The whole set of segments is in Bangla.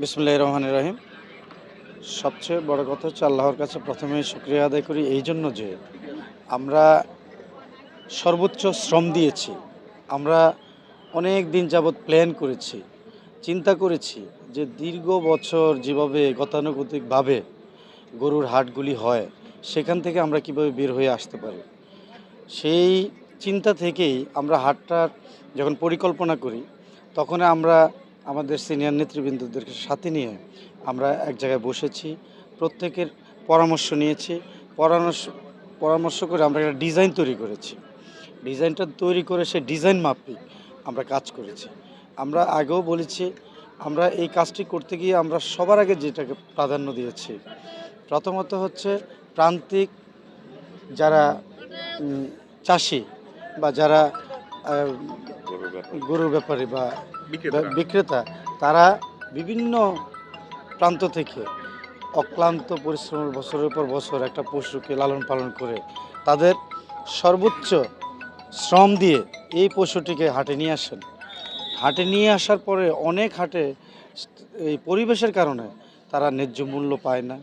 বিসমুল্লাহ রহমান রহিম। সবচেয়ে বড় কথা হচ্ছে আল্লাহর কাছে প্রথমে শুক্রিয়া আদায় করি এই জন্য যে আমরা সর্বোচ্চ শ্রম দিয়েছি, আমরা অনেক দিন যাবৎ প্ল্যান করেছি, চিন্তা করেছি যে দীর্ঘ বছর যেভাবে গতানুগতিকভাবে গরুর হাটগুলি হয়, সেখান থেকে আমরা কীভাবে বের হয়ে আসতে পারি। সেই চিন্তা থেকেই আমরা হাটটার যখন পরিকল্পনা করি তখন আমরা আমাদের সিনিয়র নেতৃবৃন্দদেরকে সাথে নিয়ে আমরা এক জায়গায় বসেছি, প্রত্যেকের পরামর্শ নিয়েছি, পরামর্শ পরামর্শ করে আমরা একটা ডিজাইন তৈরি করেছি। ডিজাইনটা তৈরি করে সে ডিজাইন মাফিক আমরা কাজ করেছি। আমরা আগেও বলেছি, আমরা এই কাজটি করতে গিয়ে আমরা সবার আগে যেটাকে প্রাধান্য দিয়েছি, প্রথমত হচ্ছে প্রান্তিক যারা চাষি বা যারা গরুর ব্যাপারী বা- বিক্রেতা। তারা বিভিন্ন প্রান্ত থেকে অক্লান্ত পরিশ্রমের বছরের পর বছর একটা পশুকে লালন পালন করে তাদের সর্বোচ্চ শ্রম দিয়ে এই পশুটিকে হাটে নিয়ে আসেন। হাটে নিয়ে আসার পরে অনেক হাটে এই পরিবেশের কারণে তারা ন্যায্য মূল্য পায় না,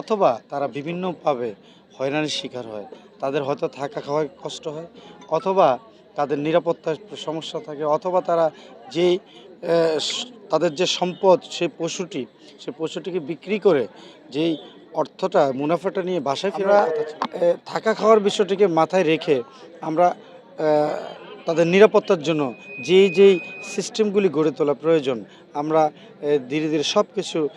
অথবা তারা বিভিন্নভাবে হয়রানির শিকার হয়। তাদের হয়তো থাকা খাওয়ায় কষ্ট হয়, অথবা তাদের নিরাপত্তার সমস্যা থাকে অথবা তারা স- তাদের যে সম্পদ সেই পশুটি সেই পশুটিকে বিক্রি করে যেই অর্থটা মুনাফাটা নিয়ে বাসায় ফেরা থাকা খাওয়ার বিষয়টিকে মাথায় রেখে আমরা তাদের নিরাপত্তার জন্য যেই যেই সিস্টেমগুলি গড়ে তোলা প্রয়োজন আমরা ধীরে ধীরে সব কিছু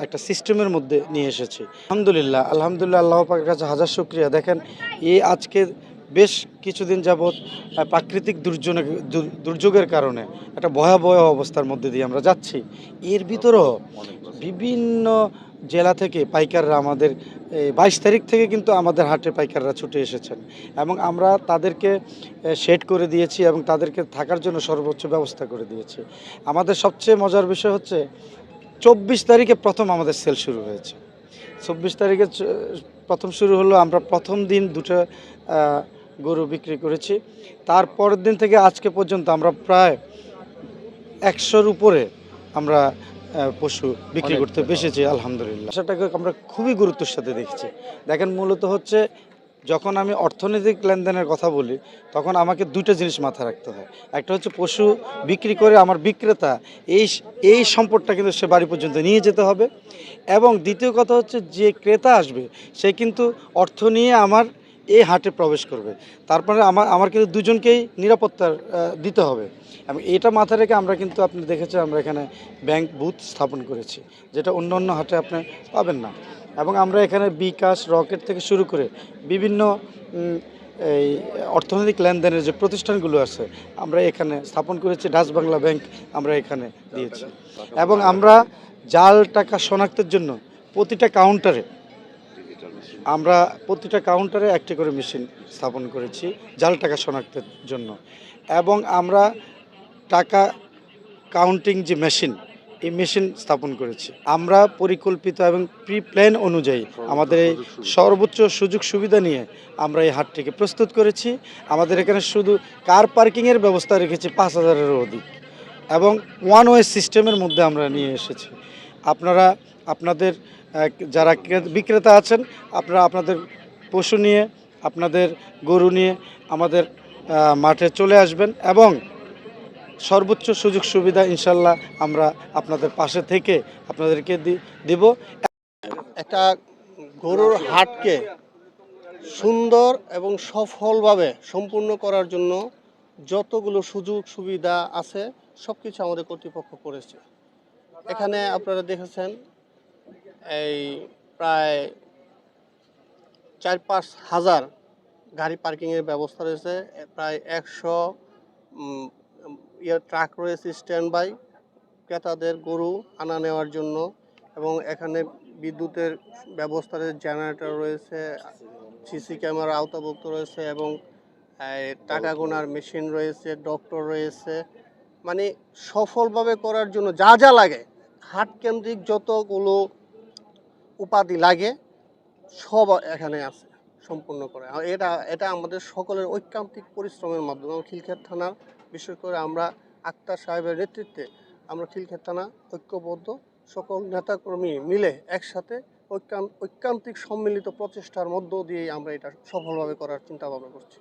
একটা সিস্টেমের মধ্যে নিয়ে এসেছি। আলহামদুলিল্লাহ আলহামদুলিল্লাহ আল্লাহ পাকের কাছে হাজার শুক্রিয়া। দেখেন এই আজকে বেশ কিছুদিন যাবৎ প্রাকৃতিক দুর্যোগ দুর্যোগের কারণে একটা ভয়াবহ অবস্থার মধ্যে দিয়ে আমরা যাচ্ছি। এর ভিতরেও বিভিন্ন জেলা থেকে পাইকাররা আমাদের বাইশ তারিখ থেকে কিন্তু আমাদের হাটে পাইকাররা ছুটে এসেছেন এবং আমরা তাদেরকে শেড করে দিয়েছি এবং তাদেরকে থাকার জন্য সর্বোচ্চ ব্যবস্থা করে দিয়েছি। আমাদের সবচেয়ে মজার বিষয় হচ্ছে, চব্বিশ তারিখে প্রথম আমাদের সেল শুরু হয়েছে। চব্বিশ তারিখে প্রথম শুরু হলো আমরা প্রথম দিন দুটো গরু বিক্রি করেছি। তারপরের দিন থেকে আজকে পর্যন্ত আমরা প্রায় একশোর উপরে আমরা পশু বিক্রি করতে বেসেছি আলহামদুলিল্লাহ। সেটাকে আমরা খুবই গুরুত্বের সাথে দেখছি। দেখেন মূলত হচ্ছে যখন আমি অর্থনৈতিক লেনদেনের কথা বলি তখন আমাকে দুটো জিনিস মাথায় রাখতে হয়। একটা হচ্ছে পশু বিক্রি করে আমার বিক্রেতা এই এই সম্পদটা কিন্তু সে বাড়ি পর্যন্ত নিয়ে যেতে হবে। এবং দ্বিতীয় কথা হচ্ছে যে ক্রেতা আসবে সে কিন্তু অর্থ নিয়ে আমার এই হাটে প্রবেশ করবে। তারপরে আমার আমার কিন্তু দুজনকেই নিরাপত্তার দিতে হবে। এবং এটা মাথায় রেখে আমরা কিন্তু আপনি দেখেছেন আমরা এখানে ব্যাংক বুথ স্থাপন করেছি, যেটা অন্য অন্য হাটে আপনি পাবেন না। এবং আমরা এখানে বিকাশ, রকেট থেকে শুরু করে বিভিন্ন এই অর্থনৈতিক লেনদেনের যে প্রতিষ্ঠানগুলো আছে, আমরা এখানে স্থাপন করেছি। ডাচ বাংলা ব্যাংক আমরা এখানে দিয়েছি। এবং আমরা জাল, টাকা শনাক্তের জন্য প্রতিটা কাউন্টারে আমরা প্রতিটা কাউন্টারে একটি করে মেশিন স্থাপন করেছি, জাল টাকা শনাক্তের জন্য। এবং আমরা টাকা কাউন্টিং যে মেশিন এই মেশিন স্থাপন করেছি। আমরা পরিকল্পিত এবং প্রি প্ল্যান অনুযায়ী আমাদের এই সর্বোচ্চ সুযোগ সুবিধা নিয়ে আমরা এই হাটটিকে প্রস্তুত করেছি। আমাদের এখানে শুধু কার পার্কিংয়ের ব্যবস্থা রেখেছি পাঁচ হাজারেরও অধিক। এবং ওয়ান ওয়ে সিস্টেমের মধ্যে আমরা নিয়ে এসেছি। আপনারা, আপনাদের যারা বিক্রেতা আছেন, আপনারা আপনাদের পশু নিয়ে, আপনাদের গরু নিয়ে আমাদের মাঠে চলে আসবেন এবং সর্বোচ্চ সুযোগ সুবিধা ইনশাল্লাহ আমরা আপনাদের পাশে থেকে আপনাদেরকে দিব। একটা গরুর হাটকে সুন্দর এবং সফলভাবে সম্পূর্ণ করার জন্য যতগুলো সুযোগ সুবিধা আছে সব কিছু আমাদের কর্তৃপক্ষ করেছে। এখানে আপনারা দেখেছেন এই প্রায় চার পাঁচ হাজার গাড়ি পার্কিংয়ের ব্যবস্থা রয়েছে। প্রায় একশো ইয়ে ট্রাক রয়েছে স্ট্যান্ড বাই ক্রেতাদের গরু আনা নেওয়ার জন্য এবং এখানে বিদ্যুতের ব্যবস্থা রয়েছে, জেনারেটর রয়েছে, সিসি ক্যামেরা আওতাভুক্ত রয়েছে এবং টাকা গোনার মেশিন রয়েছে, ডক্টর রয়েছে। মানে সফলভাবে করার জন্য যা যা লাগে হাট কেন্দ্রিক যতগুলো উপাধি লাগে, সব এখানে আছে, সম্পূর্ণ করে। এটা এটা আমাদের সকলের ঐকান্তিক পরিশ্রমের মাধ্যমে। খিলক্ষেত থানার, বিশেষ করে আমরা আক্তার সাহেবের নেতৃত্বে আমরা খিলক্ষেত থানা ঐক্যবদ্ধ, সকল নেতাকর্মী মিলে একসাথে ঐকান, ঐকান্তিক সম্মিলিত প্রচেষ্টার মধ্য দিয়ে আমরা এটা সফলভাবে করার চিন্তা ভাবনা করছি।